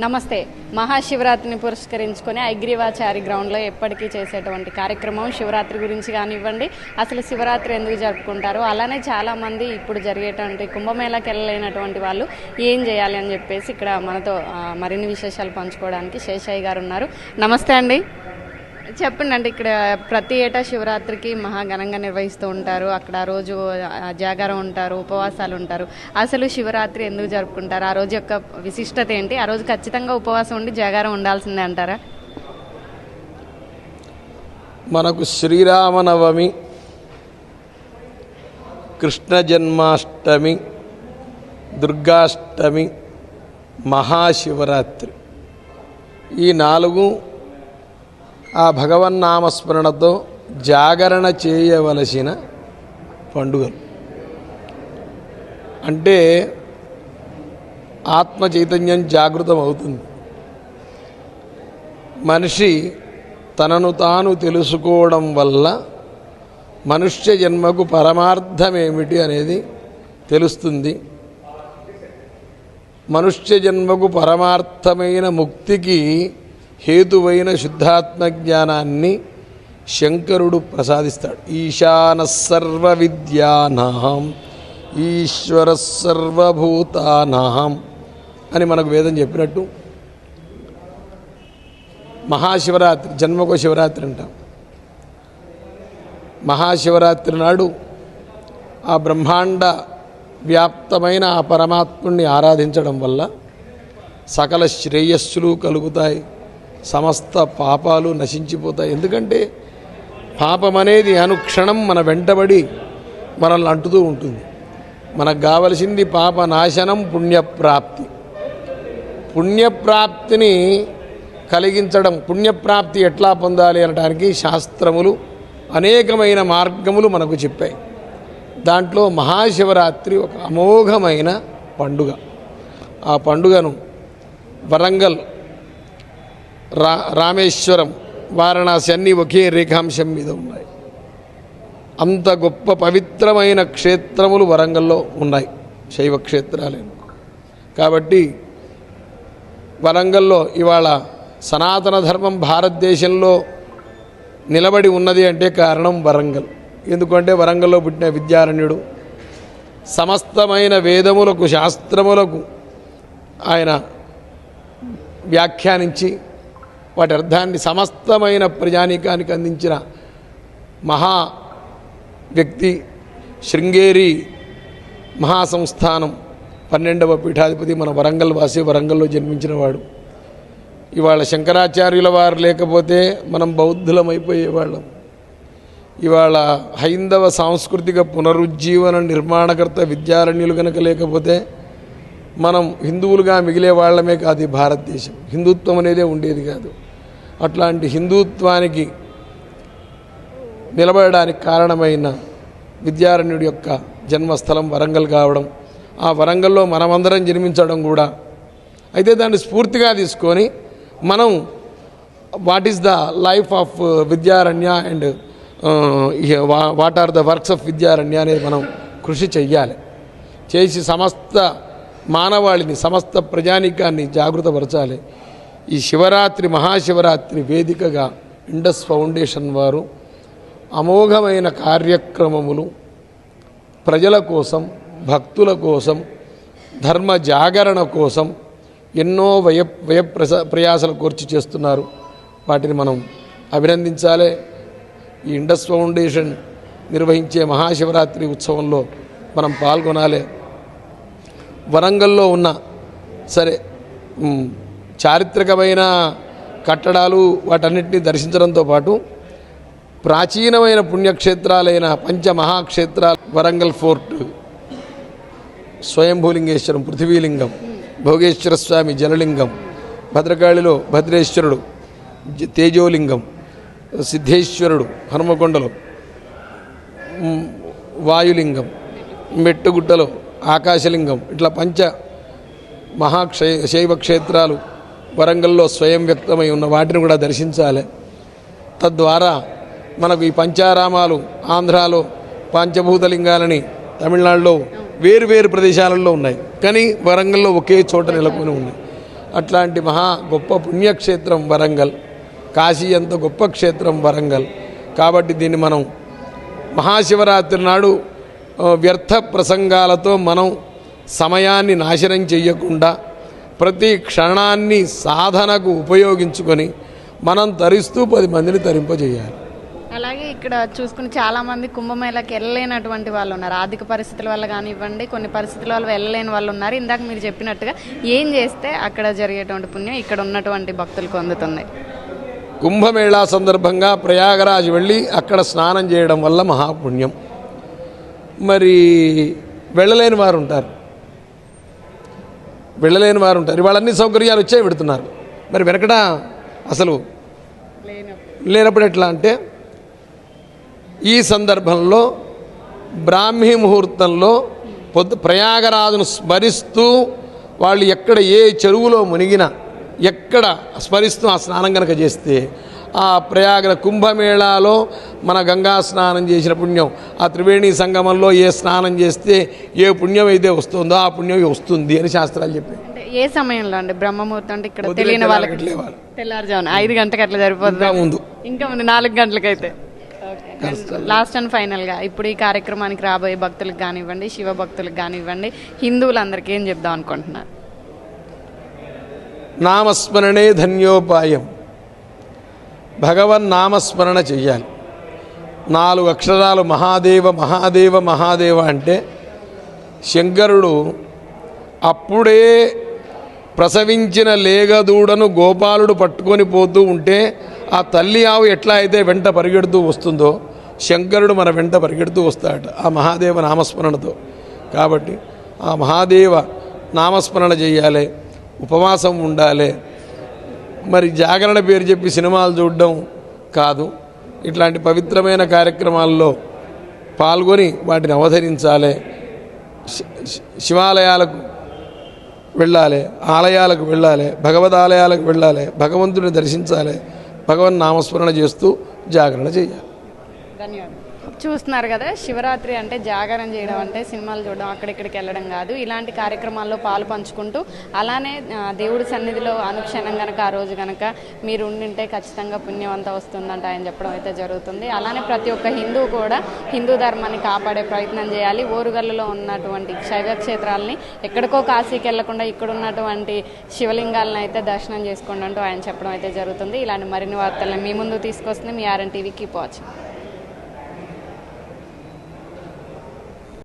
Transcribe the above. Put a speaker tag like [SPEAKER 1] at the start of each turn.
[SPEAKER 1] నమస్తే. మహాశివరాత్రిని పురస్కరించుకొని ఐగ్రీవాచారి గ్రౌండ్లో ఎప్పటికీ చేసేటువంటి కార్యక్రమం శివరాత్రి గురించి కానివ్వండి అసలు శివరాత్రి ఎందుకు జరుపుకుంటారు అలానే చాలామంది ఇప్పుడు జరిగేటువంటి కుంభమేళాకి వెళ్ళలేనటువంటి వాళ్ళు ఏం చేయాలి అని చెప్పేసి ఇక్కడ మనతో మరిన్ని విశేషాలు పంచుకోవడానికి శేషయ్య గారు ఉన్నారు. నమస్తే అండి. చెప్పండి అంటే ఇక్కడ ప్రతి ఏటా శివరాత్రికి మహా ఘనంగా నిర్వహిస్తూ ఉంటారు. అక్కడ ఆ రోజు జాగారం ఉంటారు ఉపవాసాలు ఉంటారు. అసలు శివరాత్రి ఎందుకు జరుపుకుంటారు? ఆ రోజు యొక్క విశిష్టత ఏంటి? ఆ రోజు ఖచ్చితంగా ఉపవాసం ఉండి జాగారం ఉండాల్సిందే అంటారా?
[SPEAKER 2] మనకు శ్రీరామనవమి కృష్ణ జన్మాష్టమి దుర్గాష్టమి మహాశివరాత్రి. ఈ నాలుగు ఆ భగవన్నామస్మరణతో జాగరణ చేయవలసిన పండుగలు. అంటే ఆత్మ చైతన్యం జాగృతం అవుతుంది. మనిషి తనను తాను తెలుసుకోవడం వల్ల మనుష్య జన్మకు పరమార్థమేమిటి అనేది తెలుస్తుంది. మనుష్య జన్మకు పరమార్థమైన ముక్తికి హేతువైన శుద్ధాత్మ జ్ఞానాన్ని శంకరుడు ప్రసాదిస్తాడు. ఈశాన సర్వ విద్యానాం ఈశ్వర సర్వభూతానాం అని మనకు వేదం చెప్పినట్టు మహాశివరాత్రి జన్మకో శివరాత్రి అంటాం. మహాశివరాత్రి నాడు ఆ బ్రహ్మాండ వ్యాప్తమైన ఆ పరమాత్ముణ్ణి ఆరాధించడం వల్ల సకల శ్రేయస్సులు కలుగుతాయి. సమస్త పాపాలు నశించిపోతాయి. ఎందుకంటే పాపం అనేది అనుక్షణం మన వెంటబడి మనల్ని అంటుతూ ఉంటుంది. మనకు కావలసింది పాప నాశనం పుణ్యప్రాప్తి. పుణ్యప్రాప్తిని కలిగించడం పుణ్యప్రాప్తి ఎట్లా పొందాలి అనడానికి శాస్త్రములు అనేకమైన మార్గములు మనకు చెప్పాయి. దాంట్లో మహాశివరాత్రి ఒక అమోఘమైన పండుగ. ఆ పండుగను వరంగల్ రా రామేశ్వరం వారణాసి అన్నీ ఒకే రేఖాంశం మీద ఉన్నాయి. అంత గొప్ప పవిత్రమైన క్షేత్రములు వరంగల్లో ఉన్నాయి శైవ క్షేత్రాలే. కాబట్టి వరంగల్లో ఇవాళ సనాతన ధర్మం భారతదేశంలో నిలబడి ఉన్నది అంటే కారణం వరంగల్. ఎందుకంటే వరంగల్లో పుట్టిన విద్యారణ్యుడు సమస్తమైన వేదములకు శాస్త్రములకు ఆయన వ్యాఖ్యానించి వాటి అర్థాన్ని సమస్తమైన ప్రజానీకానికి అందించిన మహా వ్యక్తి శృంగేరి మహాసంస్థానం పన్నెండవ పీఠాధిపతి మన వరంగల్ వాసి వరంగల్లో జన్మించినవాడు ఇవాళ శంకరాచార్యుల వారు లేకపోతే మనం బౌద్ధులం అయిపోయేవాళ్ళం ఇవాళ హైందవ సాంస్కృతిక పునరుజ్జీవన నిర్మాణకర్త విద్యారణ్యులు కనుక లేకపోతే మనం హిందువులుగా మిగిలే వాళ్ళమే కాదు భారతదేశం. హిందుత్వం అనేదే ఉండేది కాదు. అట్లాంటి హిందుత్వానికి నిలబడడానికి కారణమైన విద్యారణ్యుడి యొక్క జన్మస్థలం వరంగల్ కావడం ఆ వరంగల్లో మనమందరం జన్మించడం కూడా. అయితే దాన్ని స్ఫూర్తిగా తీసుకొని మనం what is the life of Vidyaranya and what are the works of Vidyaranya అనేది మనం కృషి చెయ్యాలి. చేసి సమస్త మానవాళిని సమస్త ప్రజానికాన్ని జాగృతపరచాలి. ఈ శివరాత్రి మహాశివరాత్రి వేదికగా ఇండస్ ఫౌండేషన్ వారు అమోఘమైన కార్యక్రమములు ప్రజల కోసం భక్తుల కోసం ధర్మ జాగరణ కోసం ఎన్నో వయ వ్యయ ప్రస ప్రయాసలు కోర్చి చేస్తున్నారు. వాటిని మనం అభినందించాలి. ఈ ఇండస్ ఫౌండేషన్ నిర్వహించే మహాశివరాత్రి ఉత్సవంలో మనం పాల్గొనాలి. వరంగల్లో ఉన్న సరే చారిత్రకమైన కట్టడాలు వాటన్నిటినీ దర్శించడంతో పాటు ప్రాచీనమైన పుణ్యక్షేత్రాలైన పంచమహాక్షేత్రాలు వరంగల్ ఫోర్ట్ స్వయంభూలింగేశ్వరం పృథివీలింగం భోగేశ్వర స్వామి జలలింగం భద్రకాళిలో భద్రేశ్వరుడు జ- తేజోలింగం సిద్ధేశ్వరుడు హనుమకొండలో వాయులింగం మెట్టుగుట్టలో ఆకాశలింగం. ఇట్లా పంచ మహాక్షయ శైవ క్షేత్రాలు వరంగల్లో స్వయం వ్యక్తమై ఉన్న వాటిని కూడా దర్శించాలి. తద్వారా మనకు ఈ పంచారామాలు ఆంధ్రాలో పంచభూతలింగాలని తమిళనాడులో వేరు వేరు ప్రదేశాలలో ఉన్నాయి. కానీ వరంగల్లో ఒకే చోట నెలకొని ఉన్నాయి. అట్లాంటి మహా గొప్ప పుణ్యక్షేత్రం వరంగల్. కాశీ అంత గొప్ప క్షేత్రం వరంగల్. కాబట్టి దీన్ని మనం మహాశివరాత్రి నాడు వ్యర్థ ప్రసంగాలతో మనం సమయాన్ని నాశనం చెయ్యకుండా ప్రతి క్షణాన్ని సాధనకు ఉపయోగించుకొని మనం తరిస్తూ పది మందిని తరింపజేయాలి.
[SPEAKER 1] అలాగే ఇక్కడ చూసుకుని చాలా మంది కుంభమేళకి వెళ్ళలేనటువంటి వాళ్ళు ఉన్నారు. ఆర్థిక పరిస్థితుల వల్ల కానివ్వండి కొన్ని పరిస్థితుల వల్ల వెళ్ళలేని వాళ్ళు ఉన్నారు. ఇందాక మీరు చెప్పినట్టుగా ఏం చేస్తే అక్కడ జరిగేటువంటి పుణ్యం ఇక్కడ ఉన్నటువంటి భక్తులకు అందుతుంది
[SPEAKER 2] కుంభమేళా సందర్భంగా ప్రయాగరాజ్ వెళ్ళి అక్కడ స్నానం చేయడం వల్ల మహాపుణ్యం. మరి వెళ్ళలేని వారు ఉంటారు. వెళ్ళలేని వారు ఉంటారు. ఇవాళ అన్ని సౌకర్యాలు వచ్చే పెడుతున్నారు. మరి వెనకట అసలు లేనప్పుడు ఎట్లా అంటే ఈ సందర్భంలో బ్రాహ్మీ ముహూర్తంలో పొద్దు ప్రయాగరాజును స్మరిస్తూ వాళ్ళు ఎక్కడ ఏ చెరువులో మునిగినా ఎక్కడ స్మరిస్తూ ఆ స్నానం కనుక చేస్తే ఆ ప్రయాగ కుంభమేళాలో మన గంగా స్నానం చేసిన పుణ్యం. ఆ త్రివేణి సంగమంలో ఏ స్నానం చేస్తే ఏ పుణ్యం అయితే వస్తుందో ఆ పుణ్యం వస్తుంది అని శాస్త్రాలు చెప్పాయి.
[SPEAKER 1] ఏ సమయంలో అండి? బ్రహ్మముహూర్తం అంటే ఇక్కడ తెలియని వాళ్ళకి. తెల్లారుజామున ఐదు గంటలకు అట్లా సరిపోతుంది.
[SPEAKER 2] ముందు.
[SPEAKER 1] ఇంకా ఉంది నాలుగు గంటలకైతే. లాస్ట్ అండ్ ఫైనల్గా ఇప్పుడు ఈ కార్యక్రమానికి రాబోయే భక్తులకు కానివ్వండి శివ భక్తులకు కానివ్వండి హిందువులందరికీ ఏం చెప్దాం అనుకుంటున్నారు?
[SPEAKER 2] నామస్మరణే ధన్యోపాయం. భగవన్ నామస్మరణ చెయ్యాలి. నాలుగు అక్షరాలు మహాదేవ మహాదేవ మహాదేవ అంటే శంకరుడు అప్పుడే ప్రసవించిన లేగదూడను గోపాలుడు పట్టుకొని పోతూ ఉంటే ఆ తల్లి ఆవు ఎట్లా అయితే వెంట పరిగెడుతూ వస్తుందో శంకరుడు మన వెంట పరిగెడుతూ వస్తాడు ఆ మహాదేవ నామస్మరణతో. కాబట్టి ఆ మహాదేవ నామస్మరణ చేయాలి ఉపవాసం ఉండాలి మరి జాగరణ పేరు చెప్పి సినిమాలు చూడడం కాదు. ఇట్లాంటి పవిత్రమైన కార్యక్రమాల్లో పాల్గొని వాటిని అవతరించాలి. శివాలయాలకు వెళ్ళాలి ఆలయాలకు వెళ్ళాలి భగవద్ ఆలయాలకు వెళ్ళాలి భగవంతుడిని దర్శించాలి భగవన్ నామస్మరణ చేస్తూ జాగరణ చేయాలి.
[SPEAKER 1] ధన్యవాదాలు. చూస్తున్నారు కదా శివరాత్రి అంటే జాగారం చేయడం అంటే సినిమాలు చూడడం అక్కడిక్కడికి వెళ్ళడం కాదు. ఇలాంటి కార్యక్రమాల్లో పాలు పంచుకుంటూ అలానే దేవుడి సన్నిధిలో అనుక్షణం కనుక ఆ రోజు కనుక మీరు ఉండింటే ఖచ్చితంగా పుణ్యం అంతా వస్తుందంట ఆయన చెప్పడం అయితే జరుగుతుంది. అలానే ప్రతి ఒక్క హిందూ కూడా హిందూ ధర్మాన్ని కాపాడే ప్రయత్నం చేయాలి. ఓరుగల్లులో ఉన్నటువంటి శైవ క్షేత్రాలని ఎక్కడికో కాశీకి వెళ్ళకుండా ఇక్కడ ఉన్నటువంటి శివలింగాలను అయితే దర్శనం చేసుకోండి అంటూ ఆయన చెప్పడం అయితే జరుగుతుంది. ఇలాంటి మరిన్ని వార్తలను మీ ముందు తీసుకొస్తుంది మీ ఆర్ఎన్ టీవీ. Keep watching.